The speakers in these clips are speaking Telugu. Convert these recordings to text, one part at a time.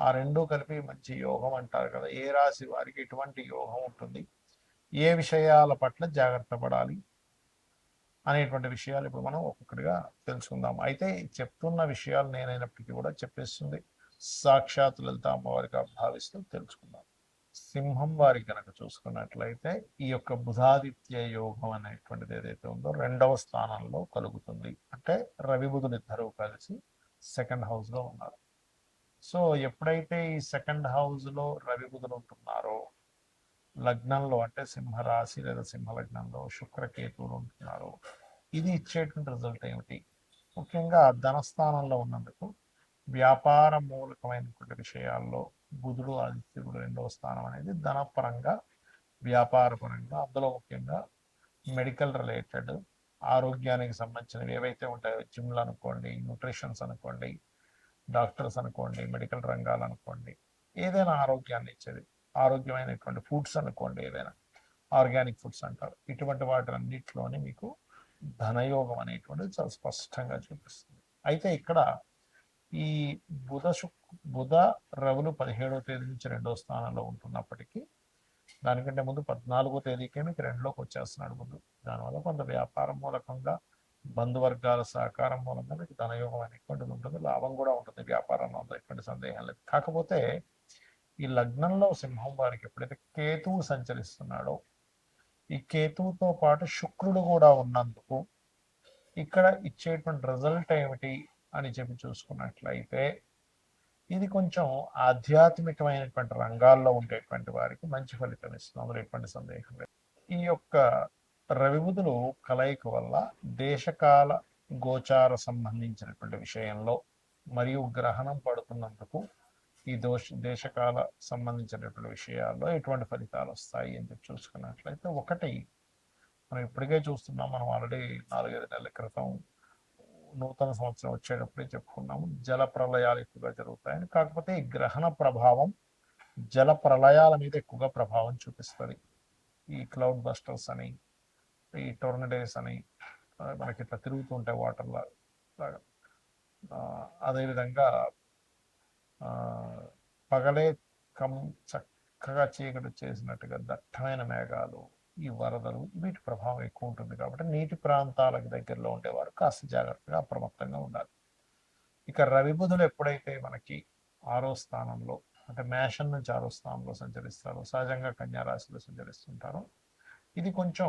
ఆ రెండు కలిపి మంచి యోగం అంటారు కదా. ఏ రాశి వారికి ఎటువంటి యోగం ఉంటుంది? ఏ విషయాల పట్ల జాగ్రత్త పడాలి? అనేటువంటి విషయాలు ఇప్పుడు మనం ఒక్కొక్కటిగా తెలుసుకుందాం. అయితే చెప్తున్న విషయాలు నేనైనప్పటికీ కూడా చెప్పేస్తుంది. సాక్షాత్ లలిత అమ్మవారిగా భావిస్తూ తెలుసుకుందాం. సింహం వారి కనుక చూసుకున్నట్లయితే ఈ యొక్క బుధాదిత్య యోగం అనేటువంటిది ఏదైతే ఉందో రెండవ స్థానంలో కలుగుతుంది. అంటే రవి బుధులు ఇద్దరు కలిసి సెకండ్ హౌస్లో ఉన్నారు. సో ఎప్పుడైతే ఈ సెకండ్ హౌస్లో రవి బుధులు ఉంటున్నారో లగ్నంలో అంటే సింహరాశి లేదా సింహ లగ్నంలో శుక్రకేతువులు ఉంటున్నారు ఇది ఇచ్చేటువంటి రిజల్ట్ ఏమిటి? ముఖ్యంగా ధనస్థానంలో ఉన్నందుకు వ్యాపార మూలకమైనటువంటి విషయాల్లో బుధుడు ఆదిత్యుడు రెండవ స్థానం అనేది ధనపరంగా వ్యాపారపరంగా అందులో ముఖ్యంగా మెడికల్ రిలేటెడ్ ఆరోగ్యానికి సంబంధించినవి ఏవైతే ఉంటాయో జిమ్లు అనుకోండి న్యూట్రిషన్స్ అనుకోండి డాక్టర్స్ అనుకోండి మెడికల్ రంగాలు అనుకోండి ఏదైనా ఆరోగ్యాన్ని ఇచ్చేది. ఆరోగ్యమైనటువంటి ఫుడ్స్ అనుకోండి ఏదైనా. ఆర్గానిక్ ఫుడ్స్ అంటారు. ఇటువంటి వాటిలన్నిటిలోని మీకు ధనయోగం అనేటువంటిది చాలా స్పష్టంగా చూపిస్తుంది. అయితే ఇక్కడ ఈ బుధ శుక్ బుధ రవులు పదిహేడవ తేదీ నుంచి రెండో స్థానంలో ఉంటున్నప్పటికీ దానికంటే ముందు పద్నాలుగో తేదీకే మీకు రెండులోకి వచ్చేస్తున్నాడు ముందు దానివల్ల కొంత వ్యాపారం మూలకంగా బంధువర్గాల సహకారం మూలంగా మీకు ధనయోగం అనేటువంటిది ఉంటుంది. లాభం కూడా ఉంటుంది. వ్యాపారంలో ఎటువంటి సందేహం లేదు. కాకపోతే ఈ లగ్నంలో సింహం వారికి ఎప్పుడైతే కేతువు సంచరిస్తున్నాడో ఈ కేతువుతో పాటు శుక్రుడు కూడా ఉన్నందుకు ఇక్కడ ఇచ్చేటువంటి రిజల్ట్ ఏమిటి అని చెప్పి చూసుకున్నట్లయితే ఇది కొంచెం ఆధ్యాత్మికమైనటువంటి రంగాల్లో ఉండేటువంటి వారికి మంచి ఫలితం ఇస్తుంది. అందులో ఎటువంటి సందేహం లేదు. ఈ యొక్క రవిబుధులు కలయిక వల్ల దేశకాల గోచార సంబంధించినటువంటి విషయంలో మరియు గ్రహణం పడుతున్నందుకు ఈ దోష దేశకాల సంబంధించినటువంటి విషయాల్లో ఎటువంటి ఫలితాలు వస్తాయి అని చెప్పి చూసుకున్నట్లయితే ఒకటి మనం ఇప్పటికే చూస్తున్నాం మనం ఆల్రెడీ నాలుగైదు నెలల క్రితం నూతన సంవత్సరం వచ్చేటప్పుడే చెప్పుకున్నాము జల ప్రళయాలు ఎక్కువగా జరుగుతాయని. కాకపోతే ఈ గ్రహణ ప్రభావం జల ప్రళయాల మీద ఎక్కువగా ప్రభావం చూపిస్తుంది. ఈ క్లౌడ్ బస్టర్స్ అని ఈ టోర్నడేస్ అని మనకి ఇట్లా తిరుగుతూ ఉంటాయి వాటర్ లాగా. అదేవిధంగా పగలే కం చక్కగా చీకటి చేసినట్టుగా దట్టమైన మేఘాలు ఈ వరదలు వీటి ప్రభావం ఎక్కువ ఉంటుంది కాబట్టి నీటి ప్రాంతాలకు దగ్గరలో ఉండేవారు కాస్త జాగ్రత్తగా అప్రమత్తంగా ఉండాలి. ఇక రవి బుధులు ఎప్పుడైతే మనకి ఆరో స్థానంలో అంటే మేషన్ నుంచి ఆరో స్థానంలో సంచరిస్తారో సహజంగా కన్యారాశిలో సంచరిస్తుంటారో ఇది కొంచెం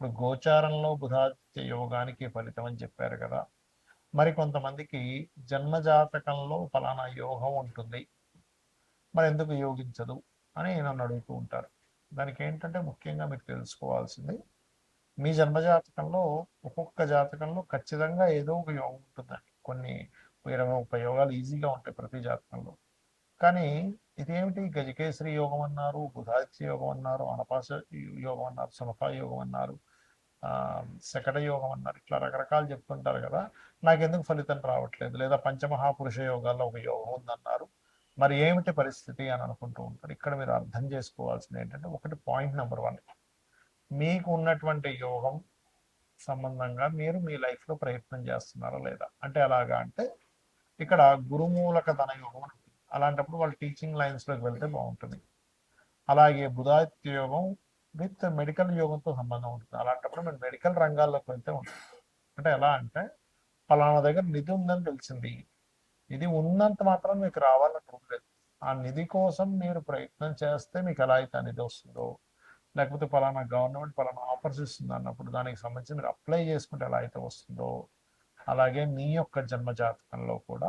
ఇప్పుడు గోచారంలో బుధాదిత్య యోగానికి ఫలితం అని చెప్పారు కదా. మరి కొంతమందికి జన్మజాతకంలో ఫలానా యోగం ఉంటుంది. మరి ఎందుకు యోగించదు అని నన్ను అడుగుతూ ఉంటారు. దానికి ఏంటంటే ముఖ్యంగా మీరు తెలుసుకోవాల్సింది మీ జన్మజాతకంలో ఒక్కొక్క జాతకంలో ఖచ్చితంగా ఏదో ఒక యోగం ఉంటుందండి. కొన్ని ఇరవై ముప్పై యోగాలు ఈజీగా ఉంటాయి ప్రతి జాతకంలో. కానీ ఇదేమిటి? గజకేసరి యోగం అన్నారు బుధాదిత్య యోగం అన్నారు అనపాస యోగం అన్నారు సమఫా యోగం అన్నారు శకట యోగం అన్నారు. ఇట్లా రకరకాలు చెప్తుంటారు కదా. నాకు ఎందుకు ఫలితం రావట్లేదు? లేదా పంచమహాపురుష యోగాల్లో ఒక యోగం ఉందన్నారు. మరి ఏమిటి పరిస్థితి అని అనుకుంటూ ఉంటారు. ఇక్కడ మీరు అర్థం చేసుకోవాల్సింది ఏంటంటే ఒకటి పాయింట్ నెంబర్ వన్. మీకు ఉన్నటువంటి యోగం సంబంధంగా మీరు మీ లైఫ్లో ప్రయత్నం చేస్తున్నారా లేదా? అంటే ఎలాగా అంటే ఇక్కడ గురుమూలక ధన యోగం అని అలాంటప్పుడు వాళ్ళు టీచింగ్ లైన్స్లోకి వెళ్తే బాగుంటుంది. అలాగే బుధాదిత్య యోగం విత్ మెడికల్ యోగంతో సంబంధం ఉంటుంది. అలాంటప్పుడు మీరు మెడికల్ రంగాల్లోకి వెళ్తే ఉంటుంది. అంటే ఎలా అంటే పలానా దగ్గర నిధి ఉందని తెలిసింది. ఇది ఉన్నంత మాత్రం మీకు రావాలని రూల్ లేదు. ఆ నిధి కోసం మీరు ప్రయత్నం చేస్తే మీకు ఎలా అయితే ఆ నిధి వస్తుందో లేకపోతే పలానా గవర్నమెంట్ పలానా ఆఫర్స్ ఇస్తుంది అన్నప్పుడు దానికి సంబంధించి మీరు అప్లై చేసుకుంటే ఎలా అయితే వస్తుందో అలాగే మీ యొక్క జన్మ జాతకంలో కూడా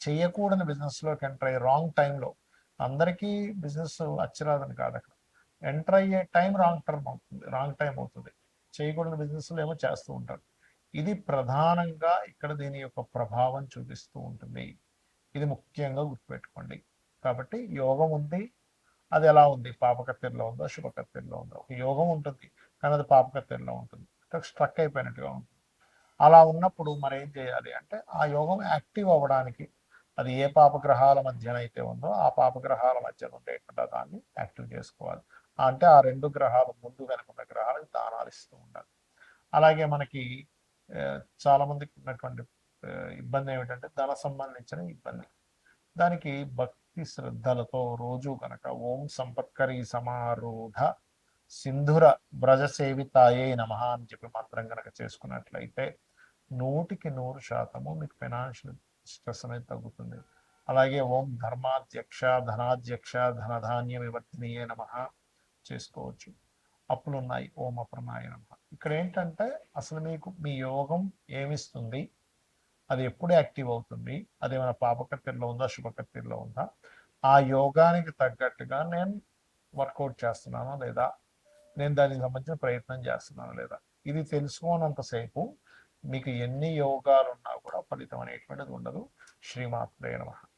చేయకూడని బిజినెస్లోకి ఎంటర్ అయ్యే రాంగ్ టైంలో అందరికీ బిజినెస్ అచ్చిరాదని కాదు అక్కడ. ఎంటర్ అయ్యే టైం రాంగ్ టర్మ్ అవుతుంది రాంగ్ టైం అవుతుంది. చేయకూడని బిజినెస్లో ఏమో చేస్తూ ఉంటారు. ఇది ప్రధానంగా ఇక్కడ దీని యొక్క ప్రభావం చూపిస్తూ ఉంటుంది. ఇది ముఖ్యంగా గుర్తుపెట్టుకోండి. కాబట్టి యోగం ఉంది అది ఎలా ఉంది? పాపకత్తెరలో ఉందో? శుభకత్తెరలో ఉందో? ఒక యోగం ఉంటుంది కానీ అది పాపకత్తెరలో ఉంటుంది. స్ట్రక్ అయిపోయినట్టుగా ఉంటుంది. అలా ఉన్నప్పుడు మరి ఏం చేయాలి అంటే ఆ యోగం యాక్టివ్ అవ్వడానికి అది ఏ పాపగ్రహాల మధ్యన అయితే ఉందో ఆ పాపగ్రహాల మధ్యన ఉండేటువంటి దాన్ని యాక్టివ్ చేసుకోవాలి. అంటే ఆ రెండు గ్రహాలు ముందు వెనుకున్న గ్రహాలకు దానాలు ఇస్తూ ఉండాలి. అలాగే మనకి చాలా మందికి ఉన్నటువంటి ఇబ్బంది ఏమిటంటే ధన సంబంధించిన ఇబ్బంది. దానికి భక్తి శ్రద్ధలతో రోజు గనక ఓం సంపత్కరి సమారూఢ సింధుర వ్రజ సేవితాయే నమ అని చెప్పి మంత్రం గనక చేసుకున్నట్లయితే నూటికి నూరు శాతము మీకు ఫైనాన్షియల్ స్ట్రెస్ అనేది తగ్గుతుంది అలాగే ఓం ధర్మాధ్యక్ష ధనాధ్యక్ష ధనధాన్య వివర్తనీయే నమ చేసుకోవచ్చు. అప్పులు ఉన్నాయి ఓం అప్రమాయ నమ. ఇక్కడ ఏంటంటే అసలు మీకు మీ యోగం ఏమిస్తుంది? అది ఎప్పుడు యాక్టివ్ అవుతుంది? అది మన పాపకత్తెరలో ఉందా? శుభకత్తెరలో ఉందా? ఆ యోగానికి తగ్గట్టుగా నేను వర్కౌట్ చేస్తున్నానా లేదా? నేను దానికి సంబంధించిన ప్రయత్నం చేస్తున్నాను లేదా? ఇది తెలుసుకోనంతసేపు మీకు ఎన్ని యోగాలు ఉన్నా కూడా ఫలితం అనేటువంటిది ఉండదు. శ్రీమాత్రే నమ.